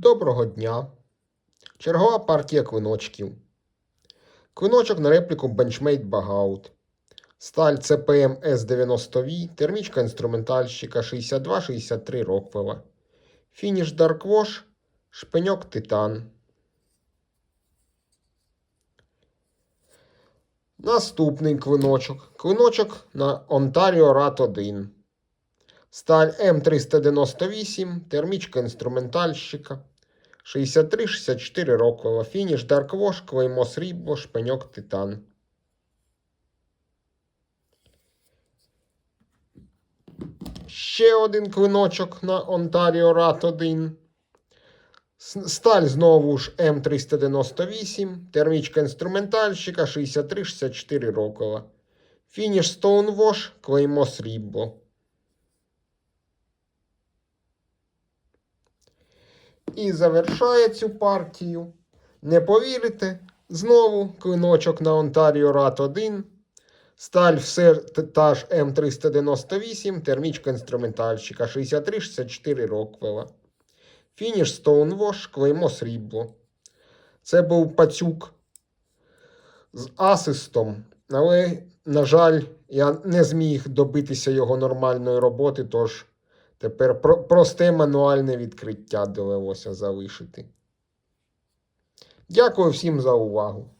Доброго дня. Чергова партія квиночків. Квиночок на репліку Benchmade Bagout. Сталь CPM S90V, термічка інструментальщика 6263 Роквела. Фініш Wash, шпеньок Титан. Наступний квиночок. Квиночок на Ontario Rat 1. Сталь М398, термічка інструментальщика. 63-64 Роквела. Фініш Wash, клеймо срібло, шпеньок Титан. Ще один клиночок на Ontario Rat 1. Сталь знову ж М398, термічка інструментальщика 63-64 Роквела. Фініш Stonewash, клеймо срібло. І завершає цю партію. Не повірите, знову клиночок на Ontario Rat 1. Сталь все т- та ж М398, термічка інструментальщика 63-64 Роквела. Фініш Stonewash, клеймо срібло. Це був пацюк з асистом, але, на жаль, я не зміг добитися його нормальної роботи, тож тепер про- просте мануальне відкриття довелося залишити. Дякую всім за увагу.